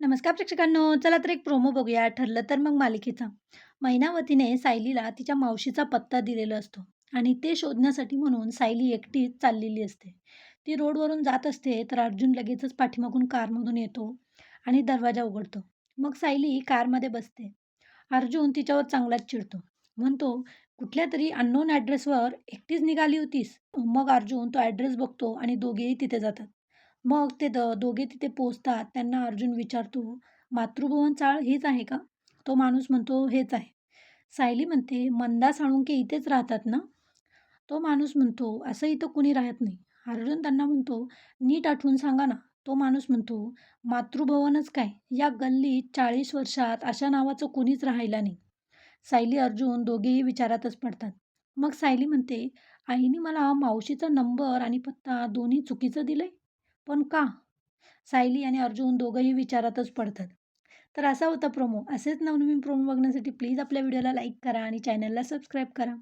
नमस्कार प्रेक्षकांनो. चला तर एक प्रोमो बघूया. ठरलं तर मग मालिकेचा. मैनावतीने सायलीला तिच्या मावशीचा पत्ता दिलेला असतो आणि ते शोधण्यासाठी म्हणून सायली एकटीच चाललेली असते. ती रोडवरून जात असते तर अर्जुन लगेचच पाठीमागून कारमधून येतो आणि दरवाजा उघडतो. मग सायली कारमध्ये बसते. अर्जुन तिच्यावर चांगलाच चिडतो. म्हणतो कुठल्या तरी अननोन ॲड्रेसवर एकटीच निघाली होतीस. मग अर्जुन तो ॲड्रेस बघतो आणि दोघेही तिथे जातात. मग ते द दोघे तिथे पोचतात त्यांना अर्जुन विचारतो, "मातृभुवन चाळ हीच आहे का?" तो माणूस म्हणतो, "हेच आहे." सायली म्हणते, "मंदा साळुंके इथेच राहतात ना?" तो माणूस म्हणतो, "असं इथं कुणी राहत नाही." अर्जुन त्यांना म्हणतो, "नीट आठवून सांगा ना." तो माणूस म्हणतो, "मातृभवनच काय, या गल्लीत 40 वर्षात अशा नावाचं कुणीच राहायला नाही." सायली, अर्जुन दोघेही विचारातच पडतात. मग सायली म्हणते, "आईने मला मावशीचा नंबर आणि पत्ता दोन्ही चुकीचं दिलं आहे पण का?" सायली आणि अर्जुन दोघंही विचारातच पडतात. तर असा होता प्रोमो. असेच नवनवीन प्रोमो बघण्यासाठी प्लीज आपल्या व्हिडिओला लाईक करा आणि चॅनलला सबस्क्राईब करा.